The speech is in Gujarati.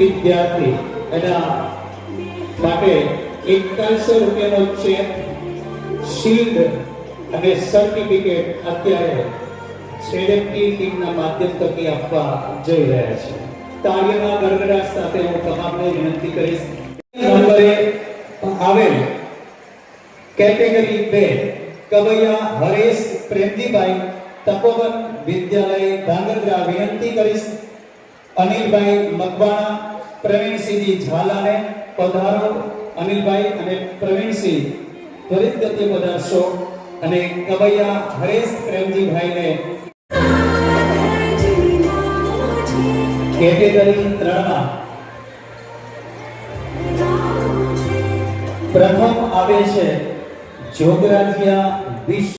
વિદ્યાર્થી. એના માટે એકતાલીસો રૂપિયાનો ચેક, શિલ્ડ અને સર્ટિફિકેટ અત્યારે સેડેપની ટીમના માધ્યમ થકી આપવા જઈ રહ્યા છે. તાળીઓના ગરગડા સાથે હું તમામને વિનંતી કરીશ. નંબરે આવેલ કેટેગરી બે, કવૈયા હરેશ પ્રેમજીભાઈ, તપોવન વિદ્યાલય ધાંગધ્રા વિનંતી કરીશ અનિલભાઈ મકવાણા, પ્રવીણસિંહજી ઝાલાને પધારો. અનિલભાઈ અને પ્રવીણસિંહ ત્વરિત ગતિ પધારશો અને કવૈયા હરેશ પ્રેમજીભાઈને કેટેગરી ત્રણમાં પ્રથમ આવે છે જોગરાજિયા વિશ્વ